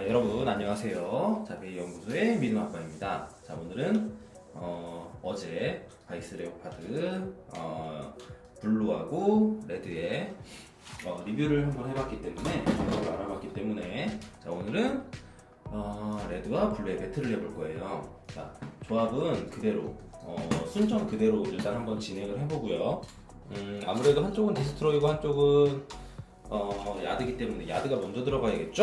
자, 여러분 안녕하세요. 자베이 연구소의 민우 아빠입니다. 자, 오늘은 어, 어제 바이스 레오파드 어, 블루하고 레드의 어, 리뷰를 한번 해봤기 때문에 알아봤기 때문에 자 오늘은 어, 레드와 블루의 배틀을 해볼 거예요. 자, 조합은 그대로 어, 순정 그대로 일단 한번 진행을 해보고요. 음, 아무래도 한쪽은 디스트로이고 한쪽은 어, 야드기 때문에 야드가 먼저 들어가야겠죠?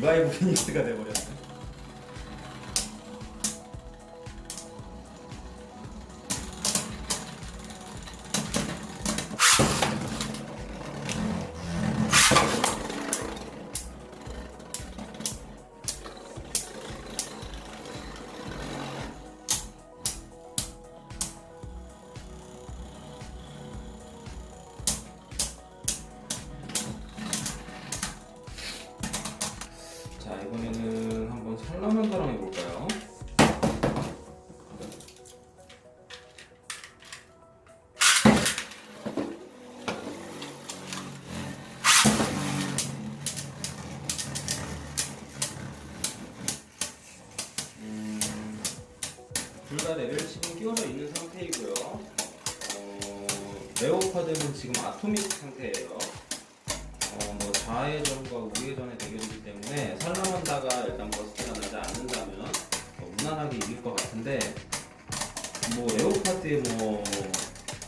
이바이 브리닉스가 돼버렸어. 이번에는 한번 살라만다랑 해볼까요? 음, 둘다 레벨 지금 끼워져 있는 상태이고요. 어, 레오파드는 지금 아토믹 상태예요. 어, 뭐 좌회전과 우회전의 대결이기 때문에 살라만다가 일단 버스트가 나지 않는다면 어, 무난하게 이길 것 같은데 뭐 레오파드의 뭐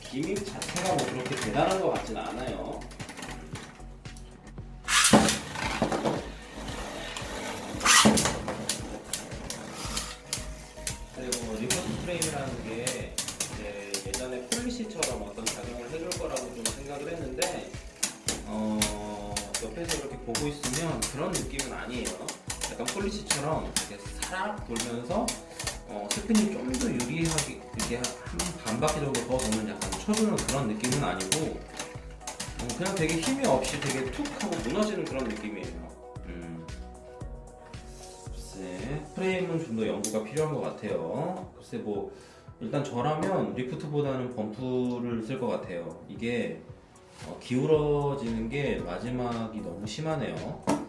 기믹 자체가 뭐 그렇게 대단한 것 같진 않아요. 그리고 리포트 프레임이라는 게 이제 예전에 폴리시처럼 어떤 작용을 해줄 거라고 좀 생각을 했는데 어, 옆에서 이렇게 보고 있으면 그런 느낌은 아니에요. 폴리시처럼 이렇게 사락 돌면서 어, 스피닝 좀더 유리하게 이렇게 한 반 바퀴 정도 더 도면 약간 쳐주는 그런 느낌은 아니고 어, 그냥 되게 힘이 없이 되게 툭 하고 무너지는 그런 느낌이에요. 음. 프레임은 좀 더 연구가 필요한 것 같아요. 글쎄 뭐 일단 저라면 리프트보다는 범프를 쓸 것 같아요. 이게 어, 기울어지는 게 마지막이 너무 심하네요.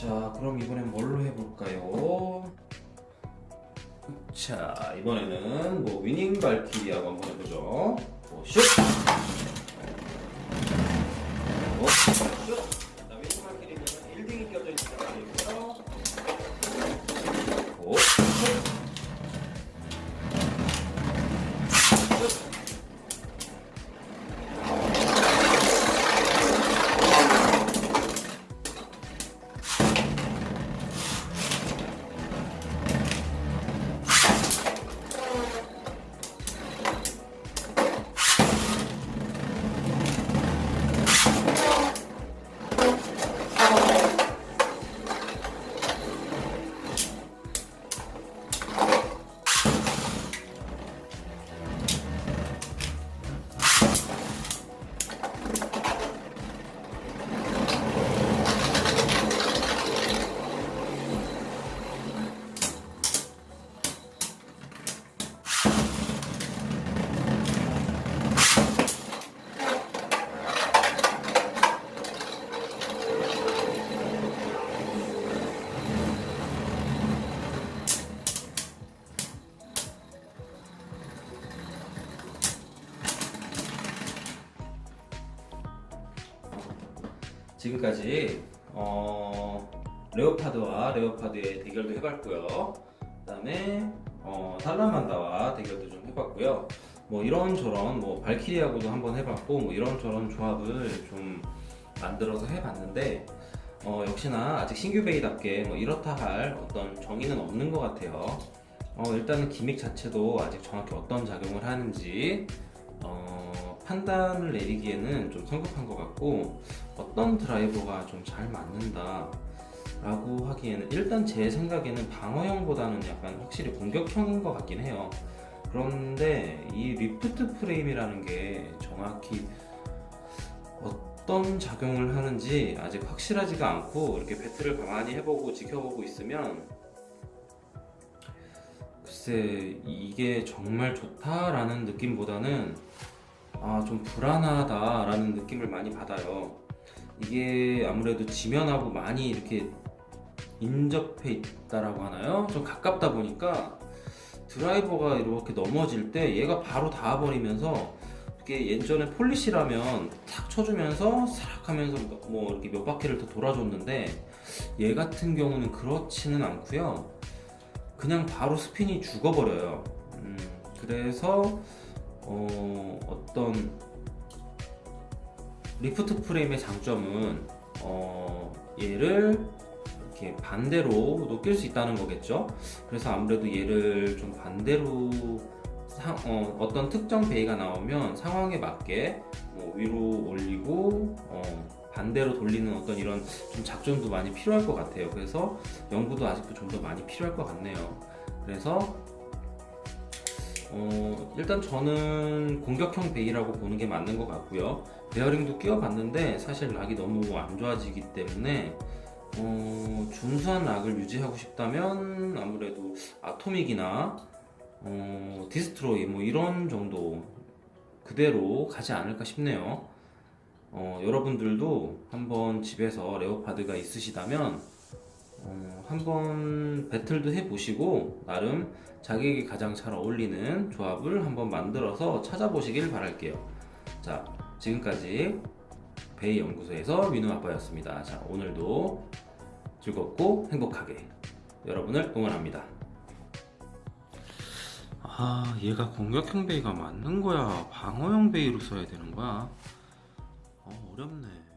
자, 그럼 이번엔 뭘로 해볼까요? 자, 이번에는 뭐 위닝 발키리하고 한번 해보죠. 뭐 슛! 지금까지 어, 레오파드와 레오파드의 대결도 해봤고요. 그다음에 어, 살라만다와 대결도 좀 해봤고요. 뭐 이런저런 뭐 발키리하고도 한번 해봤고 뭐 이런저런 조합을 좀 만들어서 해봤는데 어, 역시나 아직 신규 베이답게 뭐 이렇다 할 어떤 정의는 없는 것 같아요. 어, 일단은 기믹 자체도 아직 정확히 어떤 작용을 하는지 어, 판단을 내리기에는 좀 성급한 것 같고 어떤 드라이버가 좀 잘 맞는다 라고 하기에는 일단 제 생각에는 방어형보다는 약간 확실히 공격형인 것 같긴 해요. 그런데 이 리프트 프레임이라는 게 정확히 어떤 작용을 하는지 아직 확실하지가 않고 이렇게 배틀을 가만히 해보고 지켜보고 있으면 글쎄 이게 정말 좋다라는 느낌보다는 아 좀 불안하다라는 느낌을 많이 받아요. 이게 아무래도 지면하고 많이 이렇게 인접해 있다라고 하나요? 좀 가깝다 보니까 드라이버가 이렇게 넘어질 때 얘가 바로 닿아버리면서 이게 예전에 폴리시라면 탁 쳐주면서 사락 하면서 뭐 이렇게 몇 바퀴를 더 돌아줬는데 얘 같은 경우는 그렇지는 않고요. 그냥 바로 스핀이 죽어버려요. 음, 그래서 어, 어떤 리프트 프레임의 장점은 어, 얘를 이렇게 반대로 높일 수 있다는 거겠죠. 그래서 아무래도 얘를 좀 반대로 상, 어, 어떤 특정 베이가 나오면 상황에 맞게 뭐 위로 올리고 어, 반대로 돌리는 어떤 이런 좀 작전도 많이 필요할 것 같아요. 그래서 연구도 아직도 좀 더 많이 필요할 것 같네요. 그래서 어, 일단 저는 공격형 베이라고 보는 게 맞는 것 같고요. 베어링도 끼워봤는데 사실 락이 너무 안 좋아지기 때문에 어, 준수한 락을 유지하고 싶다면 아무래도 아토믹이나 어, 디스트로이 뭐 이런 정도 그대로 가지 않을까 싶네요. 어, 여러분들도 한번 집에서 레오파드가 있으시다면 어, 한번 배틀도 해보시고 나름 자기에게 가장 잘 어울리는 조합을 한번 만들어서 찾아보시길 바랄게요. 자, 지금까지 베이 연구소에서 민우 아빠였습니다. 자, 오늘도 즐겁고 행복하게 여러분을 응원합니다. 아, 얘가 공격형 베이가 맞는 거야? 방어형 베이로 써야 되는 거야? 어, 어렵네.